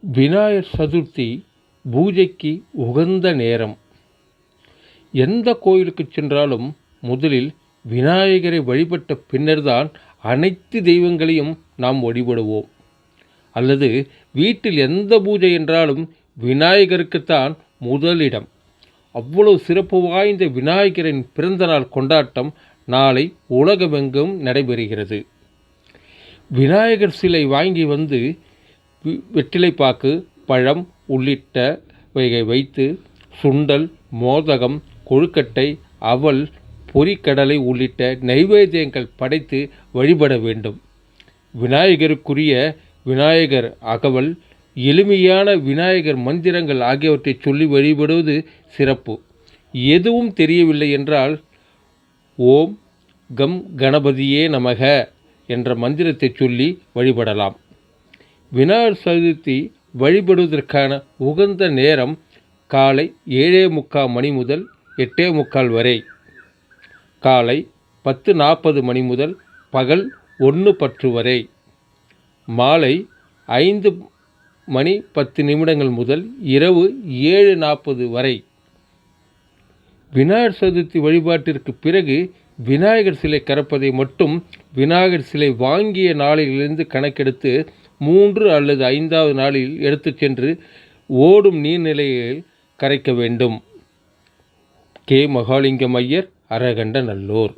விநாயகர் சதுர்த்தி பூஜைக்கு உகந்த நேரம். எந்த கோயிலுக்கு சென்றாலும் முதலில் விநாயகரை வழிபட்ட பின்னர்தான் அனைத்து தெய்வங்களையும் நாம் வழிபடுவோம். அல்லது வீட்டில் எந்த பூஜை என்றாலும் விநாயகருக்குத்தான் முதலிடம். அவ்வளவு சிறப்பு வாய்ந்த விநாயகரின் பிறந்தநாள் கொண்டாட்டம் நாளை உலகமெங்கும் நடைபெறுகிறது. விநாயகர் சிலை வாங்கி வந்து வெற்றிலைப்பாக்கு பழம் உள்ளிட்டவைகளை வைத்து சுண்டல் மோதகம் கொழுக்கட்டை அவல் பொரிக்கடலை உள்ளிட்ட நைவேத்தியங்கள் படைத்து வழிபட வேண்டும். விநாயகருக்குரிய விநாயகர் அகவல் எளிமையான விநாயகர் மந்திரங்கள் ஆகியவற்றை சொல்லி வழிபடுவது சிறப்பு. எதுவும் தெரியவில்லை என்றால் ஓம் கம் கணபதியே நமக என்ற மந்திரத்தை சொல்லி வழிபடலாம். விநாயகர் சதுர்த்தி வழிபடுவதற்கான உகந்த நேரம் காலை ஏழே முக்கால் மணி முதல் எட்டே முக்கால் வரை. காலை பத்து நாற்பது மணி முதல் பகல் ஒன்று பற்று வரை. மாலை ஐந்து மணி பத்து நிமிடங்கள் முதல் இரவு ஏழு நாற்பது வரை. விநாயகர் சதுர்த்தி வழிபாட்டிற்கு பிறகு விநாயகர் சிலை கறப்பதை மட்டும் விநாயகர் சிலை வாங்கிய நாளிலிருந்து கணக்கெடுத்து மூன்று அல்லது ஐந்தாவது நாளில் எடுத்துச் சென்று ஓடும் நீர்நிலையில் கரைக்க வேண்டும். கே. மகாலிங்கம் ஐயர் அரகண்ட நல்லூர்.